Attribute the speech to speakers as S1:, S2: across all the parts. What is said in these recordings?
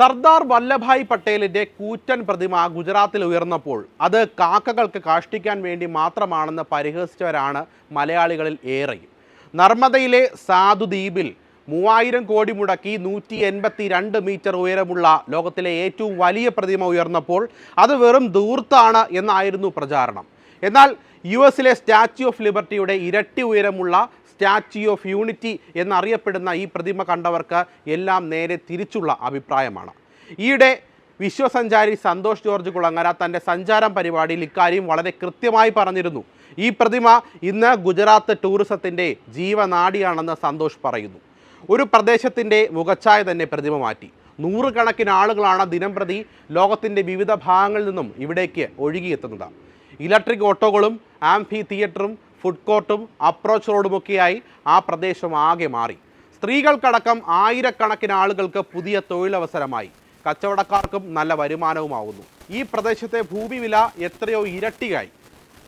S1: സർദാർ വല്ലഭായ് പട്ടേലിന്റെ കൂറ്റൻ പ്രതിമ ഗുജറാത്തിൽ ഉയർന്നപ്പോൾ അത് കാക്കകൾക്ക് കാഷ്ടിക്കാൻ വേണ്ടി മാത്രമാണെന്ന് പരിഹസിച്ചവരാണ് മലയാളികളിൽ ഏറെയും. നർമ്മദയിലെ സാധു ദ്വീപിൽ മൂവായിരം കോടി മുടക്കി നൂറ്റി എൺപത്തി രണ്ട് മീറ്റർ ഉയരമുള്ള ലോകത്തിലെ ഏറ്റവും വലിയ പ്രതിമ ഉയർന്നപ്പോൾ അത് വെറും ദൂർത്താണ് എന്നായിരുന്നു പ്രചാരണം. എന്നാൽ യു എസിലെ സ്റ്റാച്യു ഓഫ് ലിബർട്ടിയുടെ ഇരട്ടി ഉയരമുള്ള സ്റ്റാച്യു ഓഫ് യൂണിറ്റി എന്നറിയപ്പെടുന്ന ഈ പ്രതിമ കണ്ടവർക്ക് എല്ലാം നേരെ തിരിച്ചുള്ള അഭിപ്രായമാണ്. ഈയിടെ വിശ്വസഞ്ചാരി സന്തോഷ് ജോർജ് കുളങ്ങര തന്റെ സഞ്ചാരം പരിപാടിയിൽ ഇക്കാര്യം വളരെ കൃത്യമായി പറഞ്ഞിരുന്നു. ഈ പ്രതിമ ഇന്ന് ഗുജറാത്ത് ടൂറിസത്തിന്റെ ജീവനാടിയാണെന്ന് സന്തോഷ് പറയുന്നു. ഒരു പ്രദേശത്തിന്റെ മുഖച്ഛായ തന്നെ പ്രതിമ മാറ്റി. നൂറുകണക്കിന് ആളുകളാണ് ദിനം പ്രതി ലോകത്തിന്റെ വിവിധ ഭാഗങ്ങളിൽ നിന്നും ഇവിടേക്ക് ഒഴുകിയെത്തുന്നത്. ഇലക്ട്രിക് ഓട്ടോകളും ആംഫി തിയേറ്ററും ഫുഡ് കോർട്ടും അപ്രോച്ച് റോഡുമൊക്കെയായി ആ പ്രദേശം ആകെ മാറി. സ്ത്രീകൾക്കടക്കം ആയിരക്കണക്കിന് ആളുകൾക്ക് പുതിയ തൊഴിലവസരമായി. കച്ചവടക്കാർക്കും നല്ല വരുമാനവുമാവുന്നു. ഈ പ്രദേശത്തെ ഭൂമി വില എത്രയോ ഇരട്ടിയായി.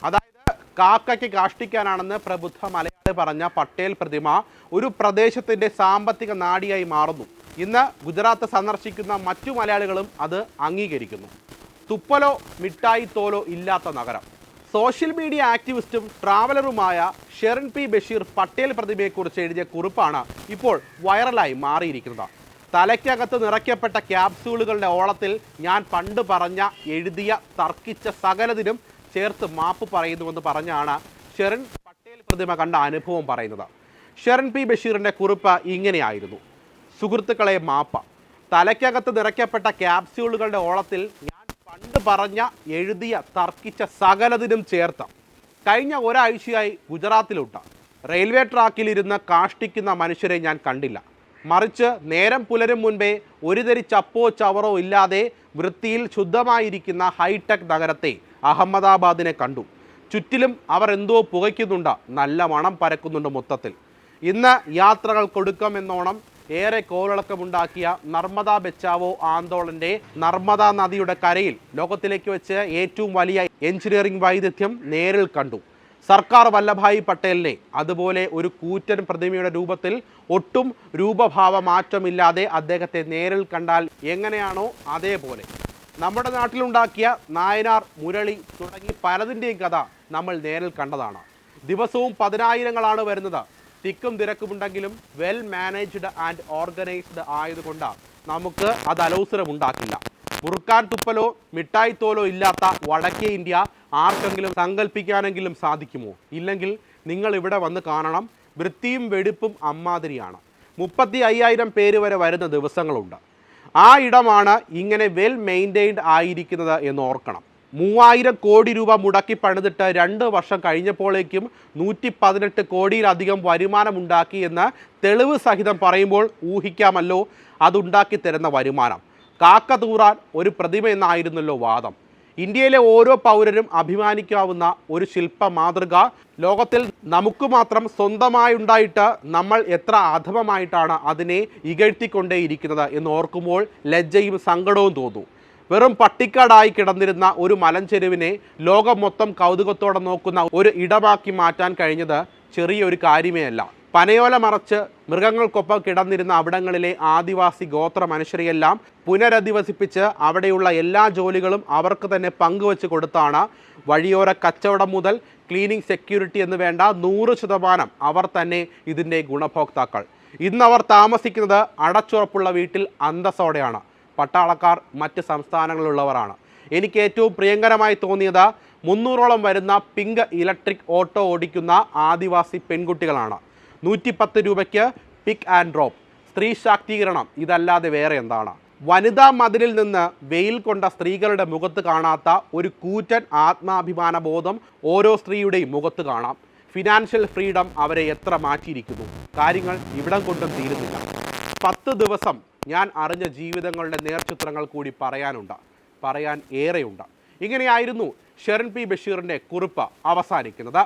S1: അതായത് കാക്കയ്ക്ക് കാഷ്ടിക്കാനാണെന്ന് പ്രബുദ്ധ മലയാളി പറഞ്ഞ പട്ടേൽ പ്രതിമ ഒരു പ്രദേശത്തിന്റെ സാമ്പത്തിക നാടിയായി മാറുന്നു. ഇന്ന് ഗുജറാത്ത് സന്ദർശിക്കുന്ന മറ്റു മലയാളികളും അത് അംഗീകരിക്കുന്നു. തുപ്പലോ മിഠായി തോലോ ഇല്ലാത്ത നഗരം. സോഷ്യൽ മീഡിയ ആക്ടിവിസ്റ്റും ട്രാവലറുമായ ഷെറിൻ പി ബഷീർ പട്ടേൽ പ്രതിമയെക്കുറിച്ച് എഴുതിയ കുറിപ്പാണ് ഇപ്പോൾ വൈറലായി മാറിയിരിക്കുന്നത്. തലയ്ക്കകത്ത് നിറയ്ക്കപ്പെട്ട ക്യാപ്സ്യൂളുകളുടെ ഓളത്തിൽ ഞാൻ പണ്ട് പറഞ്ഞ എഴുതിയ തർക്കിച്ച സകലതിനും ചേർത്ത് മാപ്പ് പറയുന്നുവെന്ന് പറഞ്ഞാണ് ഷെറിൻ പട്ടേൽ പ്രതിമ കണ്ട അനുഭവം പറയുന്നത്. ഷെറിൻ പി ബഷീറിന്റെ കുറിപ്പ് ഇങ്ങനെയായിരുന്നു. സുഹൃത്തുക്കളെ മാപ്പ. തലയ്ക്കകത്ത് നിറയ്ക്കപ്പെട്ട ക്യാപ്സ്യൂളുകളുടെ ഓളത്തിൽ ഞാൻ പണ്ട് പറഞ്ഞ എഴുതിയ തർക്കിച്ച സകലതിനും ചേർത്ത. കഴിഞ്ഞ ഒരാഴ്ചയായി ഗുജറാത്തിലുട്ട. റെയിൽവേ ട്രാക്കിലിരുന്ന് കാഷ്ടിക്കുന്ന മനുഷ്യരെ ഞാൻ കണ്ടില്ല. മറിച്ച് നേരം പുലരും മുൻപേ ഒരു തരി ചപ്പോ ചവറോ ഇല്ലാതെ വൃത്തിയിൽ ശുദ്ധമായിരിക്കുന്ന ഹൈടെക് നഗരത്തെ അഹമ്മദാബാദിനെ കണ്ടു. ചുറ്റിലും അവർ എന്തോ പുകയ്ക്കുന്നുണ്ട്. നല്ല മണം പരക്കുന്നുണ്ട് മൊത്തത്തിൽ. ഇന്ന് യാത്രകൾ കൊടുക്കാമെന്നോണം ഏറെ കോളിളക്കമുണ്ടാക്കിയ നർമ്മദ ബെച്ചാവോ ആന്തോളന്റെ നർമ്മദ നദിയുടെ കരയിൽ ലോകത്തിലേക്ക് വെച്ച് ഏറ്റവും വലിയ എഞ്ചിനീയറിംഗ് വൈദഗ്ധ്യം നേരിൽ കണ്ടു. സർക്കാർ വല്ലഭായി പട്ടേലിനെ അതുപോലെ ഒരു കൂറ്റൻ പ്രതിമയുടെ രൂപത്തിൽ ഒട്ടും രൂപഭാവ മാറ്റമില്ലാതെ അദ്ദേഹത്തെ നേരിൽ കണ്ടാൽ എങ്ങനെയാണോ അതേപോലെ. നമ്മുടെ നാട്ടിലുണ്ടാക്കിയ നായനാർ മുരളി തുടങ്ങി പലതിന്റെയും കഥ നമ്മൾ നേരിൽ കണ്ടതാണ്. ദിവസവും പതിനായിരങ്ങളാണ് വരുന്നത്. തിക്കും തിരക്കുമുണ്ടെങ്കിലും വെൽ മാനേജ്ഡ് ആൻഡ് ഓർഗനൈസ്ഡ് ആയതുകൊണ്ട് നമുക്ക് അത് അലോസരമുണ്ടാക്കില്ല. മുറുക്കാൻ തുപ്പലോ മിഠായി തോലോ ഇല്ലാത്ത വടക്കേ ഇന്ത്യ ആർക്കെങ്കിലും സങ്കല്പിക്കാനെങ്കിലും സാധിക്കുമോ? ഇല്ലെങ്കിൽ നിങ്ങൾ ഇവിടെ വന്ന് കാണണം വൃത്തിയും വെടിപ്പും അമ്മാതിരിയാണ്. മുപ്പത്തി അയ്യായിരം പേര് വരെ വരുന്ന ദിവസങ്ങളുണ്ട്. ആ ഇടമാണ് ഇങ്ങനെ വെൽ മെയിന്റെയിൻഡ് ആയിരിക്കുന്നത് എന്ന് ഓർക്കണം. മൂവായിരം കോടി രൂപ മുടക്കി പണിതിട്ട് രണ്ട് വർഷം കഴിഞ്ഞപ്പോഴേക്കും നൂറ്റി പതിനെട്ട് കോടിയിലധികം വരുമാനമുണ്ടാക്കി എന്ന് തെളിവ് സഹിതം പറയുമ്പോൾ ഊഹിക്കാമല്ലോ അതുണ്ടാക്കി തരുന്ന വരുമാനം. കാക്ക തൂറാൻ ഒരു പ്രതിമ എന്നായിരുന്നല്ലോ വാദം. ഇന്ത്യയിലെ ഓരോ പൗരനും അഭിമാനിക്കാവുന്ന ഒരു ശില്പ മാതൃക ലോകത്തിൽ നമുക്ക് മാത്രം സ്വന്തമായി ഉണ്ടായിട്ട് നമ്മൾ എത്ര അധമമായിട്ടാണ് അതിനെ ഇകഴ്ത്തിക്കൊണ്ടേയിരിക്കുന്നത് എന്ന് ഓർക്കുമ്പോൾ ലജ്ജയും സങ്കടവും തോന്നും. വെറും പട്ടിക്കാടായി കിടന്നിരുന്ന ഒരു മലഞ്ചെരുവിനെ ലോകം മൊത്തം കൗതുകത്തോടെ നോക്കുന്ന ഒരു ഇടമാക്കി മാറ്റാൻ കഴിഞ്ഞത് ചെറിയൊരു കാര്യമേ അല്ല പനയോല മറച്ച് മൃഗങ്ങൾക്കൊപ്പം കിടന്നിരുന്ന അവിടങ്ങളിലെ ആദിവാസി ഗോത്ര മനുഷ്യരെയെല്ലാം പുനരധിവസിപ്പിച്ച് അവിടെയുള്ള എല്ലാ ജോലികളും അവർക്ക് തന്നെ പങ്കുവച്ച് കൊടുത്താണ് വഴിയോര കച്ചവടം മുതൽ ക്ലീനിങ് സെക്യൂരിറ്റി എന്ന് വേണ്ട നൂറ് ശതമാനം അവർ തന്നെ ഇതിന്റെ ഗുണഭോക്താക്കൾ. ഇന്നവർ താമസിക്കുന്നത് അടച്ചുറപ്പുള്ള വീട്ടിൽ അന്തസ്സോടെയാണ്. പട്ടാളക്കാർ മറ്റ് സംസ്ഥാനങ്ങളിലുള്ളവരാണ്. എനിക്ക് ഏറ്റവും പ്രിയങ്കരമായി തോന്നിയത് മുന്നൂറോളം വരുന്ന പിങ്ക് ഇലക്ട്രിക് ഓട്ടോ ഓടിക്കുന്ന ആദിവാസി പെൺകുട്ടികളാണ്. നൂറ്റിപ്പത്ത് രൂപയ്ക്ക് പിക്ക് ആൻഡ് ഡ്രോപ്പ് സ്ത്രീ ശാക്തീകരണം ഇതല്ലാതെ വേറെ എന്താണ്? വനിതാ മതിലിൽ നിന്ന് വെയിൽ കൊണ്ട സ്ത്രീകളുടെ മുഖത്ത് കാണാത്ത ഒരു കൂറ്റൻ ആത്മാഭിമാന ബോധം ഓരോ സ്ത്രീയുടെയും മുഖത്ത് കാണാം. ഫിനാൻഷ്യൽ ഫ്രീഡം അവരെ എത്ര മാറ്റിയിരിക്കുന്നു? കാര്യങ്ങൾ ഇവിടം കൊണ്ടും തീരുന്നില്ല. പത്ത് ദിവസം ഞാൻ അറിഞ്ഞ ജീവിതങ്ങളുടെ നേർചിത്രങ്ങൾ കൂടി പറയാനുണ്ട് പറയാൻ ഏറെയുണ്ട്. ഇങ്ങനെയായിരുന്നു ഷെറിൻ പി ബഷീറിന്റെ കുറിപ്പ് അവസാനിക്കുന്നത്.